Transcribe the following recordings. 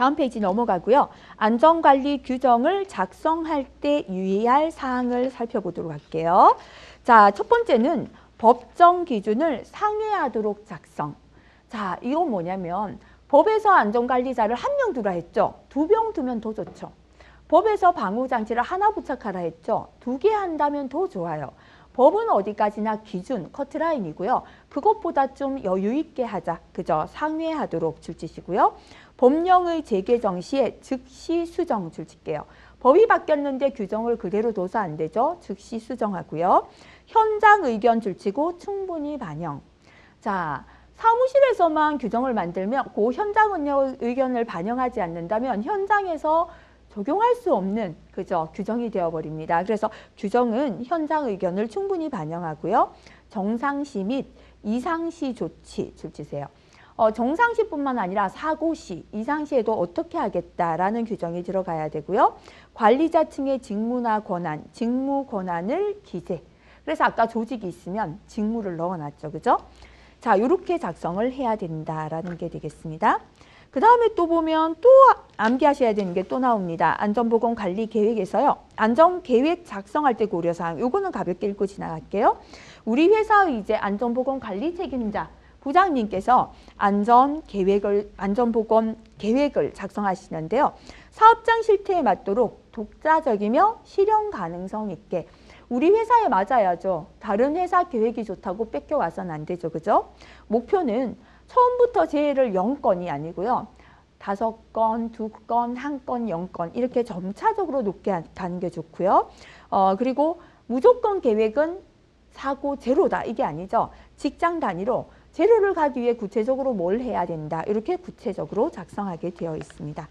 다음 페이지 넘어가고요. 안전관리 규정을 작성할 때 유의할 사항을 살펴보도록 할게요. 자, 첫 번째는 법정 기준을 상회하도록 작성. 자, 이건 뭐냐면 법에서 안전관리자를 한 명 두라 했죠. 두 명 두면 더 좋죠. 법에서 방호장치를 하나 부착하라 했죠. 두 개 한다면 더 좋아요. 법은 어디까지나 기준, 커트라인이고요. 그것보다 좀 여유 있게 하자. 그죠? 상회하도록 줄지시고요. 법령의 재개정 시에 즉시 수정 줄칠게요. 법이 바뀌었는데 규정을 그대로 둬서 안 되죠. 즉시 수정하고요. 현장 의견 줄치고 충분히 반영. 자, 사무실에서만 규정을 만들면 그 현장 의견을 반영하지 않는다면 현장에서 적용할 수 없는 그죠 규정이 되어버립니다. 그래서 규정은 현장 의견을 충분히 반영하고요. 정상시 및 이상시 조치 줄치세요. 어, 정상시뿐만 아니라 사고시, 이상시에도 어떻게 하겠다라는 규정이 들어가야 되고요. 관리자층의 직무나 권한, 직무 권한을 기재. 그래서 아까 조직이 있으면 직무를 넣어놨죠. 그죠? 자, 이렇게 작성을 해야 된다라는 게 되겠습니다. 그 다음에 또 보면 또 암기하셔야 되는 게 또 나옵니다. 안전보건관리계획에서요. 안전계획 작성할 때 고려사항. 요거는 가볍게 읽고 지나갈게요. 우리 회사의 이제 안전보건관리 책임자 부장님께서 안전계획을 안전보건 계획을 작성하시는데요. 사업장 실태에 맞도록 독자적이며 실현 가능성 있게 우리 회사에 맞아야죠. 다른 회사 계획이 좋다고 뺏겨와서는 안 되죠. 그죠? 목표는 처음부터 재해를 0건이 아니고요. 다섯 건, 두 건, 한 건, 영건 이렇게 점차적으로 높게 가는 게 좋고요. 어, 그리고 무조건 계획은 사고 제로다 이게 아니죠. 직장 단위로 제로를 가기 위해 구체적으로 뭘 해야 된다 이렇게 구체적으로 작성하게 되어 있습니다.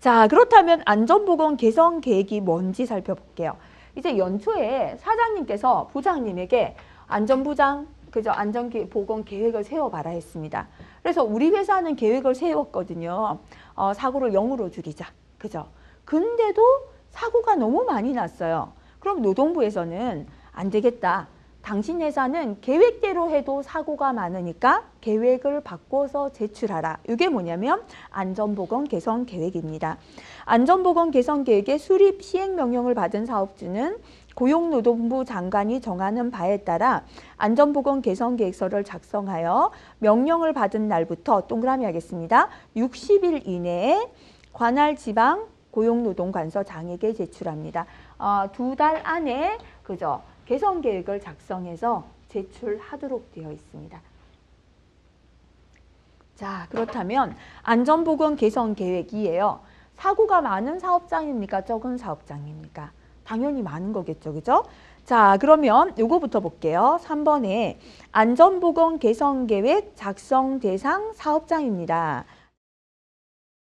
자 그렇다면 안전보건 개선 계획이 뭔지 살펴볼게요. 이제 연초에 사장님께서 부장님에게 안전부장 그죠? 안전보건 계획을 세워봐라 했습니다. 그래서 우리 회사는 계획을 세웠거든요. 어, 사고를 영으로 줄이자. 그죠? 근데도 사고가 너무 많이 났어요. 그럼 노동부에서는 안 되겠다. 당신 회사는 계획대로 해도 사고가 많으니까 계획을 바꿔서 제출하라. 이게 뭐냐면 안전보건 개선 계획입니다. 안전보건 개선 계획의 수립 시행 명령을 받은 사업주는 고용노동부 장관이 정하는 바에 따라 안전보건 개선 계획서를 작성하여 명령을 받은 날부터 동그라미 하겠습니다. 60일 이내에 관할 지방 고용노동관서장에게 제출합니다. 어, 두달 안에 그죠 개선 계획을 작성해서 제출하도록 되어 있습니다. 자 그렇다면 안전보건 개선 계획이에요. 사고가 많은 사업장입니까? 적은 사업장입니까? 당연히 많은 거겠죠. 그죠? 자, 그러면 요거부터 볼게요. 3번에 안전보건 개선 계획 작성 대상 사업장입니다.